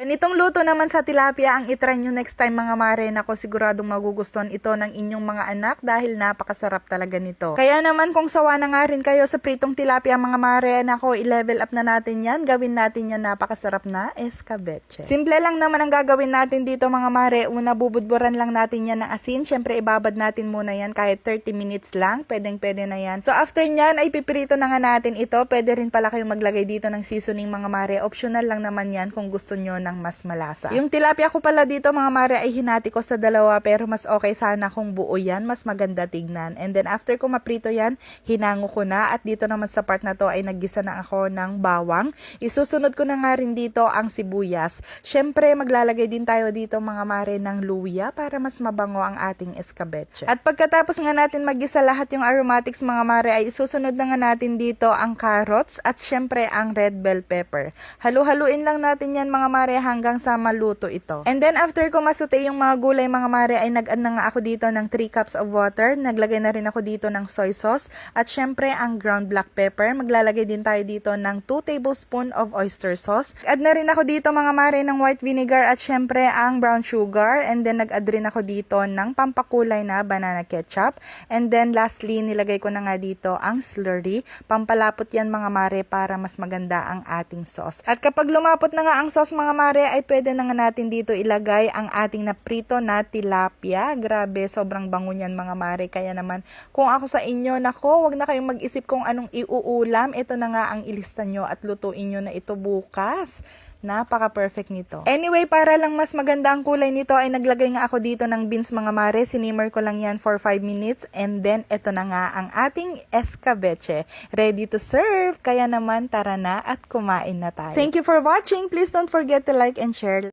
Ganitong luto naman sa tilapia ang itry nyo next time mga mare. Nako siguradong magugustuhan ito ng inyong mga anak dahil napakasarap talaga nito. Kaya naman kung sawa na nga rin kayo sa pritong tilapia mga mare, nako i-level up na natin yan. Gawin natin yan napakasarap na escabeche. Simple lang naman ang gagawin natin dito mga mare. Una bubudburan lang natin yan ng asin. Siyempre ibabad natin muna yan kahit 30 minutes lang. Pwedeng pwede na yan. So after nyan ay pipirito na nga natin ito. Pwede rin pala kayong maglagay dito ng seasoning mga mare. Optional lang naman yan kung gusto nyo ng mas malasa. Yung tilapia ko pala dito mga mare ay hinati ko sa dalawa pero mas okay sana kung buo yan. Mas maganda tignan. And then after ko maprito yan, hinango ko na at dito naman sa part na to ay naggisa na ako ng bawang. Isusunod ko na nga rin dito ang sibuyas. Syempre maglalagay din tayo dito mga mare ng luya para mas mabango ang ating escabeche. At pagkatapos nga natin maggisa lahat yung aromatics mga mare ay isusunod na nga natin dito ang carrots at syempre ang red bell pepper. Halu-haluin lang natin yan mga mare hanggang sa maluto ito. And then after ko masute yung mga gulay mga mare ay nag-add na nga ako dito ng 3 cups of water. Naglagay na rin ako dito ng soy sauce at syempre ang ground black pepper. Maglalagay din tayo dito ng 2 tablespoon of oyster sauce. Add na rin ako dito mga mare ng white vinegar at syempre ang brown sugar. And then nag-add rin ako dito ng pampakulay na banana ketchup. And then lastly nilagay ko na nga dito ang slurry. Pampalapot yan mga mare para mas maganda ang ating sauce. At kapag lumapot na nga ang sauce mga mare ay pwede na nga natin dito ilagay ang ating naprito na tilapia. Grabe, sobrang bango niyan mga mare. Kaya naman kung ako sa inyo, nako, wag na kayong mag-isip kung anong iuulam. Ito na nga ang ilista nyo at lutuin nyo na ito bukas. Napaka-perfect nito. Anyway, para lang mas maganda ang kulay nito ay naglagay nga ako dito ng beans mga mare. Sinimmer ko lang yan for 5 minutes and then ito na nga ang ating escabeche. Ready to serve. Kaya naman tara na at kumain na tayo. Thank you for watching. Please don't forget to like and share.